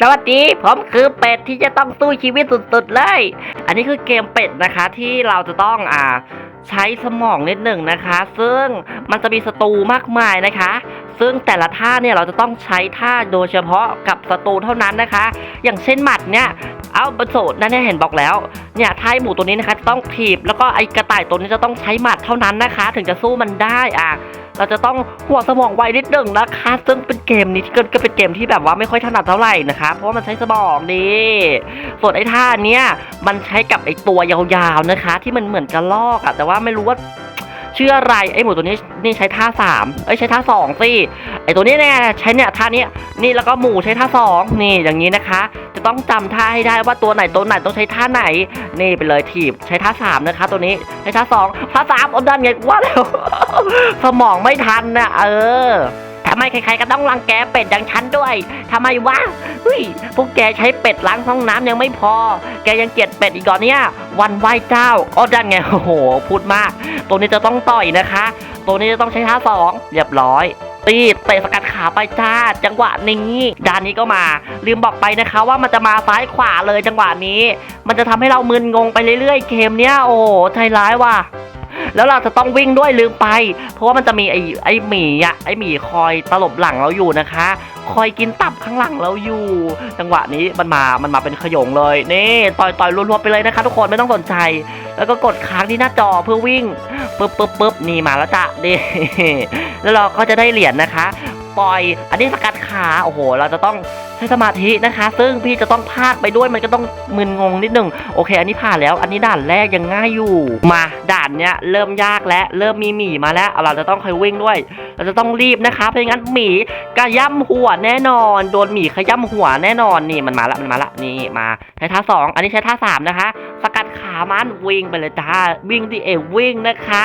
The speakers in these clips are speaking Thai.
สวัสดี ผมคือเป็ดที่จะต้องสู้ชีวิตสุดๆเลย อันนี้คือเกมเป็ดนะคะที่เราจะต้องอ่าใช้สมองนิดหนึ่งนะคะ ซึ่งมันจะมีศัตรูมากมายนะคะ ซึ่งแต่ละท่าเนี่ยเราจะต้องใช้ท่าโดยเฉพาะกับศัตรูเท่านั้นนะคะ อย่างเช่นหมัดเนี่ยเอาบรรโสดนั่นเนี่ยเห็นบอกแล้วเนี่ยท้ายหมูตัวนี้นะคะจะต้องถีบแล้วก็ไอกระต่ายตัวนี้จะต้องใช้หมัดเท่านั้นนะคะ ถึงจะสู้มันได้อะ เราจะต้องหัวสมองไวนิดหนึ่งนะคะ ซึ่งเป็นเกมนี้ก็เป็นเกมที่แบบว่าไม่ค่อยถนัดเท่าไหร่นะคะ เพราะว่ามันใช้สมองดีส่วนไอ้ท่าเนี้ยมันใช้กับไอ้ตัวยาวๆนะคะ ที่มันเหมือนกระลอกอะแต่ว่าไม่รู้ว่า ชื่ออะไรไอ้หมูตัวนี้นี่ใช้ท่าสามไอ้ใช้ท่าสองสิไอ้ตัวนี้เนี่ยใช้เนี่ยท่านี้นี่แล้วก็หมูใช้ท่าสองนี่อย่างนี้นะคะ จะต้องจำท่าให้ได้ว่าตัวไหนตัวไหนต้องใช้ท่าไหน นี่ไปเลยถีบใช้ท่าสามนะคะ ตัวนี้ใช้ท่าสองท่าสามอดดันไงว่าแล้วสมองไม่ทันนะเออำไมใครๆก็ต้องรังแกเป็ดอย่างฉันด้วยทำไมวะเฮ้ยพวกแกใช้เป็ดล้างห้องน้ำยังไม่พอ แกยังเกลียดเป็ดอีกก่อนเนี่ยวันไหว้เจ้าอ้อดันไงโอ้โห พูดมาก ตัวนี้จะต้องต่อยนะคะ ตัวนี้จะต้องใช้ท่าสองเรียบร้อยตีเตะสกัดขาไปจ้าจังหวะนี้ด้านนี้ก็มา ลืมบอกไปนะคะว่ามันจะมาซ้ายขวาเลยจังหวะนี้ มันจะทำให้เรามึนงงไปเรื่อยๆเกมเนี้ยโอ้ใจร้ายว่ะ แล้วเราจะต้องวิ่งด้วยลืมไป เพราะว่ามันจะมีไอ้ไอ้หมีอะไอ้หมีคอยตลบหลังเราอยู่นะคะ คอยกินตับข้างหลังเราอยู่ จังหวะนี้มันมามันมาเป็นขยงเลยนี่ต่อยต่อยรัวๆไปเลยนะคะ ทุกคนไม่ต้องสนใจ แล้วก็กดค้างที่หน้าจอเพื่อวิ่งปึ๊บปึ๊บปึ๊บนี่มาแล้วจ้ะนี่แล้วเราก็จะได้เหรียญนะคะ ปล่อยอันนี้สกัดขาโอ้โห เราจะต้อง ใช้สมาธินะคะ ซึ่งพี่จะต้องพากไปด้วยมันก็ต้องมึนงงนิดหนึ่งโอเค อันนี้ผ่านแล้ว อันนี้ด่านแรกยังง่ายอยู่ มาด่านเนี้ยเริ่มยากแล้วเริ่มมีหมีมาแล้วเอาเราจะต้องคอยวิ่งด้วย เราจะต้องรีบนะคะเพราะงั้นหมีกระย่ำหัวแน่นอน โดนหมีขย่ำหัวแน่นอนนี่มันมาละมันมาละนี่มาใช้ท่าสองอันนี้ใช้ท่าสามนะคะส กัดขามันวิ่งไปเลยจ้าวิ่งที่เอววิ่งนะคะ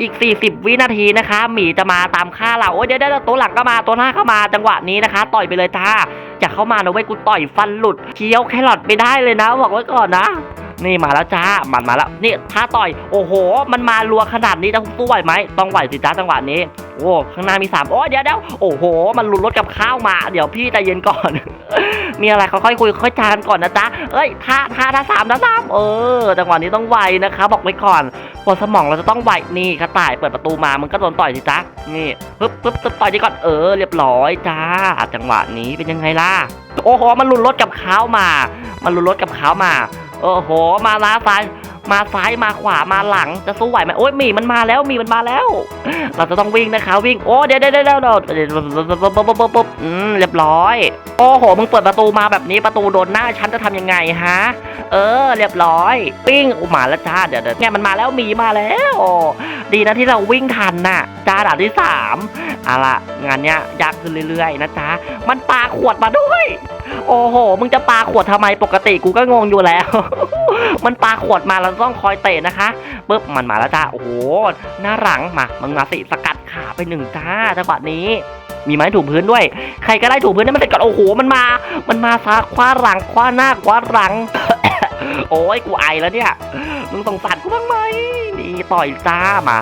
อีก 40 วินาทีนะคะหมีจะมาตามฆ่าเราโอ้ยเดี๋ยวเดี๋ยวตัวหลังก็มาตัวหน้าเข้ามาจังหวะนี้นะคะ ต่อยไปเลยจ้าอย่าเข้ามานะเว้ยกูต่อยฟันหลุดเคี้ยวแครอทไม่ได้เลยนะ บอกไว้ก่อนนะ นี่มาแล้วจ้ามันมาแล้วนี่ท้าต่อยโอ้โห มันมารัวขนาดนี้ต้องสู้ไหวไหมต้องไหวสิจ้าจังหวะนี้โอ้ข้างหน้ามีสามโอ้เดี๋ยวเดี๋ยวโอ้โห มันหลุดรถกับข้าวมา เดี๋ยวพี่ใจเย็นก่อน มีอะไรค่อยคุยค่อยจานก่อนนะจ๊ะเอ้ยท่าท่าท่าสามท่าสามเออจังหวะนี้ต้องไวนะคะ บอกไว้ก่อนหัวสมองเราจะต้องไวนี่กระต่ายเปิดประตูมามันก็โดนต่อยสิจ๊ะนี่ปึ๊บปึ๊บปึ๊บต่อยดีก่อนเออเรียบร้อยจ้าจังหวะนี้เป็นยังไงล่ะโอ้โหมันหลุดรถกับข้าวมา มันหลุดรถกับข้าวมา โอ้โห มาล้าซ้ายมาซ้ายมาขวามาหลังจะสู้ไหวไหมโอ้ยหมีมันมาแล้วหมีมันมาแล้ว เราจะต้องวิ่งนะคะวิ่งโอ้เดี๋ยวเดี๋ยวเดี๋ยวเดี๋ยวเดี๋ยวปุ๊บปุ๊บปุ๊บปุ๊บปุ๊บอืมเรียบร้อย โอ้โหมึงเปิดประตูมาแบบนี้ประตูโดนหน้าฉันจะทำยังไงฮะเออ เรียบร้อยปิ้งอุมาแล้วจ้าเดี๋ยวเดี๋ยวเนี่ยมันมาแล้วหมีมาแล้วดีนะที่เราวิ่งทันน่ะจ้าด่านที่สามเอาละงานเนี้ยยากขึ้นเรื่อยๆนะจ๊ะมันปาขวดมาด้วย โอ้โห มึงจะปาขวดทำไมปกติกูก็งงอยู่แล้ว มันปาขวดมาเราต้องคอยเตะนะคะปึ๊บมันมาแล้วจ้าโอ้โหหน้าหลังมามึงมาสิสกัดขาไปหนึ่งจ้าจังหวะนี้มีไม้ถูพื้นด้วย ใครก็ได้ถูพื้นให้มันเสร็จก่อนโอ้โห มันมา มันมาซาคว้าหลังคว้าหน้าคว้าหลัง โอ้ยกูไอแล้วเนี่ย มึงสงสารกูบ้างไหมนี่ต่อยจ้ามา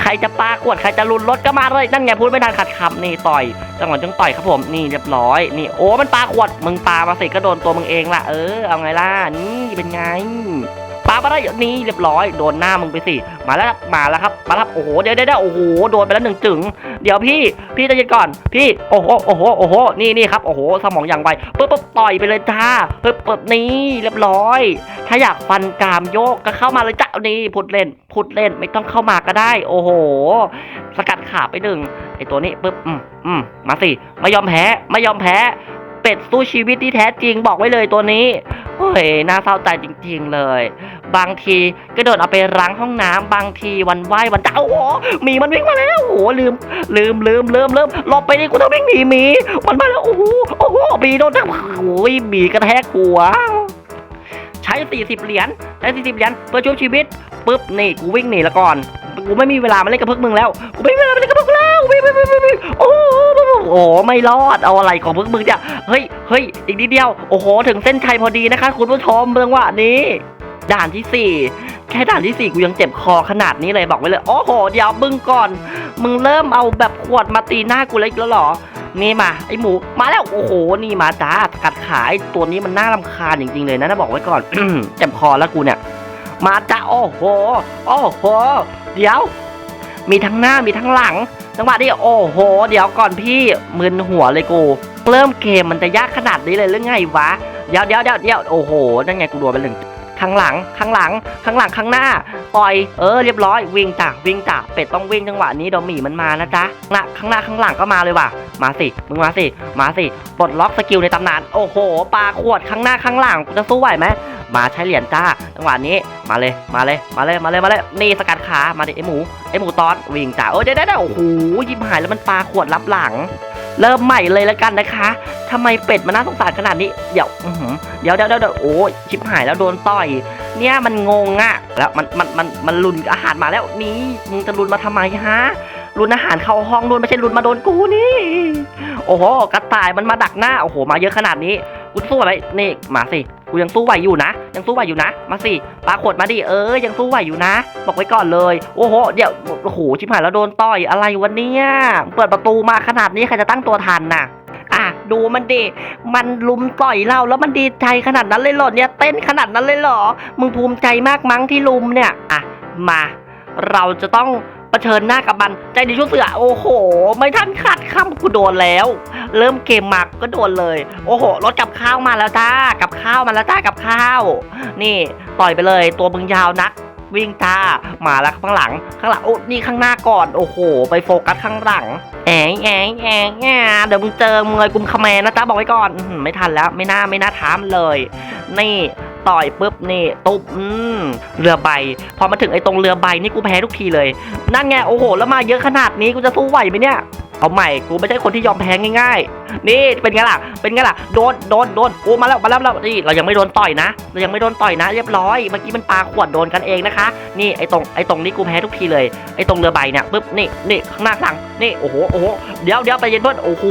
ใครจะปาขวดใครจะลุนรถก็มาเลยนั่นไงพูดไม่ทันขัดคำนี่ต่อยจังหวะจังต่อยครับผมนี่เรียบร้อยนี่โอ้มันปาขวดมึงปามาสิก็โดนตัวมึงเองล่ะเออเอาไงล่ะนี่เป็นไงามาได้อย่างนี้เรียบร้อยโดนหน้ามึงไปสิมาแล้วครับมาแล้วครับมาแล้วครับโอ้โหเดี๋ยวเดี๋ยวเดี๋ยวโอ้โหโดนไปแล้วหนึ่งจึงเดี๋ยวพี่พี่ใจะเย็นก่อนพี่โอ้โหโอ้โหโอ้โหนี่นี่ครับโอ้โหสมองอย่างไวปึ๊บปึ๊บต่อยไปเลยจ้าปึ๊บปึ๊บนี่เรียบร้อย ถ้าอยากฟันกรามโยกก็เข้ามาเลยจ้านี่พุดเล่นพุดเล่นไม่ต้องเข้ามาก็ได้ โอ้โห สกัดขาไปหนึ่งไอตัวนี้ปึ๊บอืมอืมมาสิไม่ยอมแพ้ไม่ยอมแพ้เป็ดสู้ชีวิตที่แท้จริงบอกไว้เลยตัวนี้เฮ้ยน่าเศร้าใจจริง ๆ เลย บางทีก็โดนเอาไปล้างห้องน้ำบางทีวันไหว้วันเจ้าโอ้โหมีมันวิ่งมาแล้วโอ้ลืม ลืมลืมลืมลืมหลบไปดิกูต้องวิ่งหนีหมีมันมาแล้วโอ้โหโอ้โหมีโดนโอ้ยหมีกระแทกหัวใช้ 40 เหรียญใช้ 40 เหรียญเพื่อช่วยชีวิตปุ๊บนี่กูวิ่งหนีล้วก่อนกูไม่มีเวลามาเล่นกับพวกมึงแล้วกูไม่มีเวลามาเล่นกับพวกมึงแล้ววิ่งวิ่งวิ่งวิ่งโอ้โหไม่รอดเอาอะไรของพวกมึงเนี่ยเฮ้ยเฮ้ยอีกนิดเดียวโอ้โหถึงเส้นชัยพอดีนะคะ คุณผู้ชมเมืองว่านี้ ด่านที่สี่แค่ด่านที่สี่กูยังเจ็บคอขนาดนี้เลยบอกไว้เลย โอ้โห เดี๋ยวมึงก่อน มึงเริ่มเอาแบบขวดมาตีหน้ากูเลยอีกแล้วเหรอ นี่มา ไอหมู มาแล้ว โอ้โห นี่มาจ้ากัดขาไอตัวนี้มันน่ารำคาญจริงๆเลยนะนะบอกไว้ก่อน เจ็บคอแล้วกูเนี่ย มาจ้าโอ้โห โอ้โห เดี๋ยว มีทั้งหน้ามีทั้งหลัง จังหวะนี้โอ้โห เดี๋ยวก่อนพี่มึนหัวเลยกู เริ่มเกมมันจะยากขนาดนี้เลยหรือไงวะ เดี๋ยวเดี๋ยวเดี๋ยวเดี๋ยวโอ้โห นั่นไงกูโดนไปหนึ่ง ข้างหลัง ข้างหลัง ข้างหลัง ข้างหน้า ปล่อย เออ เรียบร้อย วิ่งจ้ะวิ่งจ้ะเป็ดต้องวิ่งจังหวะนี้เดี๋ยวหมีมันมานะจ๊ะหน้าข้างหน้าข้างหลังก็มาเลยว่ะ มาสิ มึงมาสิ มาสิ ปลดล็อกสกิลในตำนาน โอ้โห ปลาขวดข้างหน้าข้างหลังจะสู้ไหวไหมมาใช้เหรียญจ้าจังหวะนี้มาเลยมาเลยมาเลยมาเลยมาเลยนี่สกัดขามาดิไอหมูไอหมูตอนวิ่งจ้าเออเดี๋ยวเดี๋ยวเดี๋ยวโอ้โหยิบหายแล้วมันปลาขวดรับหลัง เริ่มใหม่เลยแล้วกันนะคะทำไมเป็ดมันน่าสงสารขนาดนี้ เดี๋ยวเดี๋ยวเดี๋ยวเดี๋ยวโอ้ยชิบหายแล้วโดนต่อย เนี่ยมันงงอะแล้วมันมันมันมันลุนอาหารมาแล้วนี่มึงจะลุนมาทำไมฮะรุนอาหารเข้าห้องรุนไม่ใช่รุนมาโดนกูนี่ โอ้โหกระต่ายมันมาดักหน้า โอ้โห มาเยอะขนาดนี้กูสู้อะไรนี่มาสิ กูยังสู้ไหวอยู่นะ ยังสู้ไหวอยู่นะ มาสิปาขวดมาดิ เออ ยังสู้ไหวอยู่นะ บอกไว้ก่อนเลย โอ้โห เดี๋ยว โอ้โห ชิบหายแล้วโดนต่อยอะไรวะเนี่ย เปิดประตูมาขนาดนี้ใครจะตั้งตัวทันน่ะอะดูมันดิ มันลุมต่อยเราแล้วมันดีใจขนาดนั้นเลยเหรอเนี่ย เต้นขนาดนั้นเลยเหรอ มึงภูมิใจมากมั้งที่ลุมเนี่ย อะ มา เราจะต้อง เผชิญหน้ากับมันใจดีชุดเสือ โอ้โห ไม่ทันขาดคำกูโดนแล้ว เริ่มเกมมาก็โดนเลย โอ้โหรถกับข้าวมาแล้วจ้ากับข้าวมาแล้วจ้ากับข้าว นี่ต่อยไปเลย ตัวมึงยาวนักวิ่งจ้ามาแล้วข้างหลัง ข้างหลังโอ้นี่ข้างหน้าก่อน โอ้โห ไปโฟกัสข้างหลัง แองแองแองแองเดี๋ยวมึงเจอมึงเลยกุมขแมนะจ๊ะบอกไว้ก่อน ไม่ทันแล้ว ไม่น่าไม่น่าถามเลย นี่ ต่อยปุ๊บนี่ตุ๊บอืมเรือใบ พอมาถึงไอ้ตรงเรือใบนี่กูแพ้ทุกทีเลย นั่นไงโอ้โหแล้วมาเยอะขนาดนี้กูจะสู้ไหวไหมเนี่ย เอาใหม่กูไม่ใช่คนที่ยอมแพ้ง่ายๆ นี่เป็นไงล่ะ เป็นไงล่ะ โดน โดน โดนโอ้มาแล้ว มาแล้วมาแล้วนี่เรายังไม่โดนต่อยนะ เรายังไม่โดนต่อยนะ เรียบร้อย เมื่อกี้มันปาขวดโดนกันเองนะคะ นี่ไอตรง ไอตรงนี้กูแพ้ทุกทีเลย ไอตรงเรือใบเนี่ยปุ๊บ นี่นี่ข้างหน้าข้างหลัง นี่ โอ้โห โอ้โห เดี๋ยวเดี๋ยวไปเย็นเพื่อน โอ้โห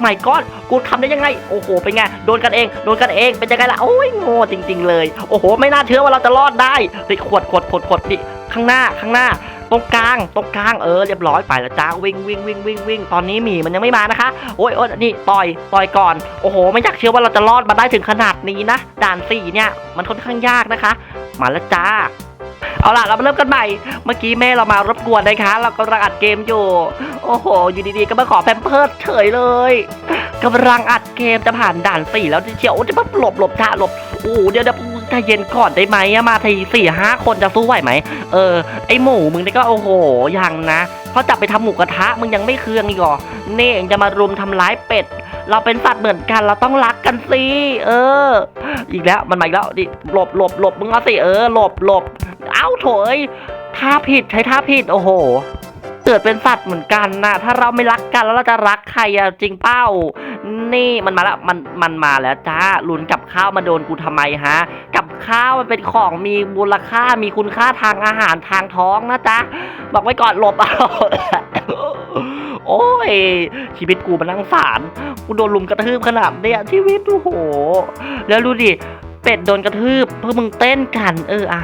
ไม่ก้อนกูทำได้ยังไง โอ้โห เป็นไง โดนกันเอง โดนกันเอง เป็นยังไงล่ะ โอ้ยโง่จริง ๆ เลย โอ้โห ไม่น่าเชื่อว่าเราจะรอดได้นี่ขวดขวดขวดขวดนี่ข้างหน้า ข้างหน้า ตรงกลางตรงกลางเออเรียบร้อยไปแล้วจ้าวิ่งวิ่งวิ่งวิ่งวิ่งตอนนี้หมีมันยังไม่มานะคะ โอ้ยโอ้ยนี่ต่อยต่อยก่อนโอ้โห ไม่อยากเชื่อว่าเราจะรอดมาได้ถึงขนาดนี้นะด่านสี่เนี่ยมันค่อนข้างยากนะคะ มาแล้วจ้าเอาล่ะ เรามาเริ่มกันใหม่ เมื่อกี้แม่เรามารบกวนนะคะ เรากำลังอัดเกมอยู่ โอ้โห อยู่ดีๆ ก็มาขอแพมเพิร์สเฉยเลยกำลังอัดเกมจะผ่านด่านสี่แล้วเชียวจะมาหลบหลบท่าหลบโอ้เดี๋ยวเดี๋ยว ใจเย็นก่อนได้ไหมอะมาทีสี่ห้าคนจะสู้ไหวไหม เออ ไอหมูมึงนี่ก็โอ้โหยังนะเพราจับไปทำหมูกระทะมึงยังไม่เคืองอีกหรอเน่ยังจะมารุมทำร้ายเป็ด เราเป็นสัตว์เหมือนกันเราต้องรักกันสิ เออ อีกแล้วมันมาอีกแล้วดิหลบหลบหลบมึงเอาสิเออหลบหลบเอ้าโถอยท่าผิดใช้ท่าผิดโอ้โหเกิดเป็นสัตว์เหมือนกันนะถ้าเราไม่รักกันแล้วเราจะรักใครอะจริงเป้า นี่มันมาแล้วมันมันมาแล้วจ้าลุนกับข้าวมาโดนกูทำไมฮะ กับข้าวมันเป็นของมีมูลค่ามีคุณค่าทางอาหารทางท้องนะจ๊ะบอกไว้ก่อนหลบเอาโอ้ย ชีวิตกูมันนั่งสารกูโดนลุมกระทืบขนาดเนี้ยชีวิตโอ้โห แล้วดูดิเป็ดโดนกระทืบเพื่อมึงเต้นกัน เอออะ